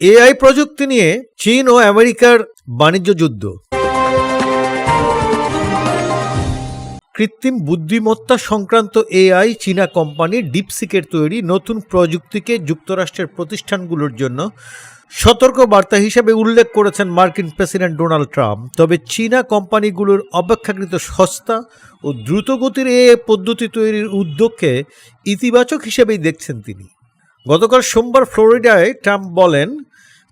AI প্রযুক্তি নিয়ে চীন ও আমেরিকার বাণিজ্য যুদ্ধ। কৃত্রিম বুদ্ধিমত্তা সংক্রান্ত এআই চীনা কোম্পানি ডিপসিকের তৈরি নতুন প্রযুক্তিকে যুক্তরাষ্ট্রের প্রতিষ্ঠানগুলোর জন্য সতর্ক বার্তা হিসেবে উল্লেখ করেছেন মার্কিন প্রেসিডেন্ট ডোনাল্ড ট্রাম্প। তবে চীনা কোম্পানিগুলোর অপেক্ষাকৃত সস্তা ও দ্রুতগতির এ পদ্ধতি তৈরির উদ্যোগকে ইতিবাচক হিসেবেই দেখছেন তিনি। গতকাল সোমবার ফ্লোরিডায় ট্রাম্প বলেন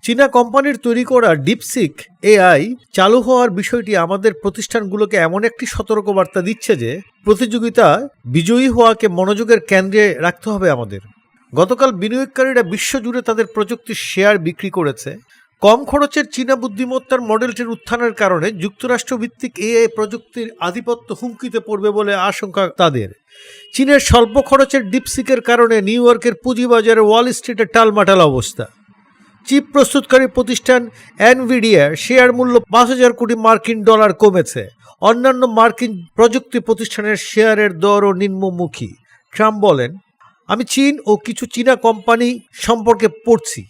চীনা কোম্পানির তৈরি করা ডিপসিক এআই চালু হওয়ার বিষয়টি আমাদের প্রতিষ্ঠানগুলোকে এমন একটি সতর্কবার্তা দিচ্ছে যে প্রতিযোগিতা বিজয়ী হওয়াকে মনোযোগের কেন্দ্রে রাখতে হবে আমাদের। গতকাল বিনিয়োগকারীরা বিশ্বজুড়ে তাদের প্রযুক্তির শেয়ার বিক্রি করেছে। কম খরচের চীনা বুদ্ধিমত্তার মডেলটির উত্থানের কারণে যুক্তরাষ্ট্র ভিত্তিক এআই প্রযুক্তির আধিপত্য হুমকিতে পড়বে বলে আশঙ্কা তাদের। চীনের স্বল্প খরচের ডিপসিকের কারণে নিউ ইয়র্কের পুঁজিবাজারে ওয়াল স্ট্রিটে টালমাটাল অবস্থা। চিপ প্রস্তুতকারী প্রতিষ্ঠান অ্যানভিডিয়ার শেয়ার মূল্য পাঁচ হাজার কোটি মার্কিন ডলার কমেছে। অন্যান্য মার্কিন প্রযুক্তি প্রতিষ্ঠানের শেয়ারের দরও নিম্নমুখী। ট্রাম্প বলেন, আমি চীন ও কিছু চীনা কোম্পানি সম্পর্কে পড়ছি।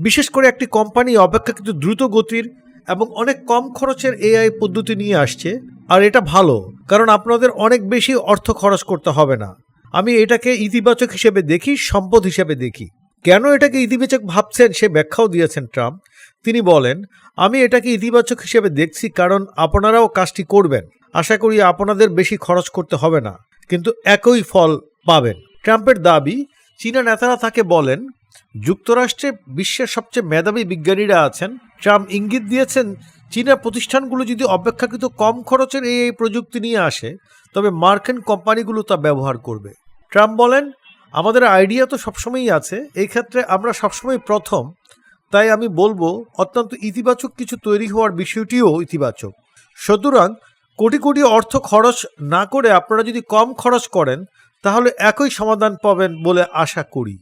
বিশেষ করে একটি কোম্পানি অপেক্ষাকৃত দ্রুত গতির এবং অনেক কম খরচের এআই পদ্ধতি নিয়ে আসছে, আর এটা ভালো, কারণ আপনাদের অনেক বেশি অর্থ খরচ করতে হবে না। আমি এটাকে ইতিবাচক হিসেবে দেখি, সম্পদ হিসেবে দেখি। কেন এটাকে ইতিবাচক ভাবছেন সে ব্যাখ্যাও দিয়েছেন ট্রাম্প? তিনি বলেন, আমি এটাকে ইতিবাচক হিসেবে দেখছি কারণ আপনারাও কাজটি করবেন। আশা করি আপনাদের বেশি খরচ করতে হবে না, কিন্তু একই ফল পাবেন। ট্রাম্পের দাবি, চীনা নেতারা তাকে বলেন, যুক্তরাষ্ট্রে বিশ্বের সবচেয়ে মেধাবী বিজ্ঞানীরা আছেন। ট্রাম্প ইঙ্গিত দিয়েছেন, চীনা প্রতিষ্ঠানগুলো যদি অপেক্ষাকৃত কম খরচের এই এই প্রযুক্তি নিয়ে আসে, তবে মার্কিন কোম্পানিগুলো তা ব্যবহার করবে। ট্রাম্প বলেন আমাদের আইডিয়া তো সবসময়ই আছে। এই ক্ষেত্রে আমরা সবসময় প্রথম, তাই আমি বলব অত্যন্ত ইতিবাচক কিছু তৈরি হওয়ার বিষয়টিও ইতিবাচক। সুতরাং কোটি কোটি অর্থ খরচ না করে আপনারা যদি কম খরচ করেন, তাহলে একই সমাধান পাবেন বলে আশা করি।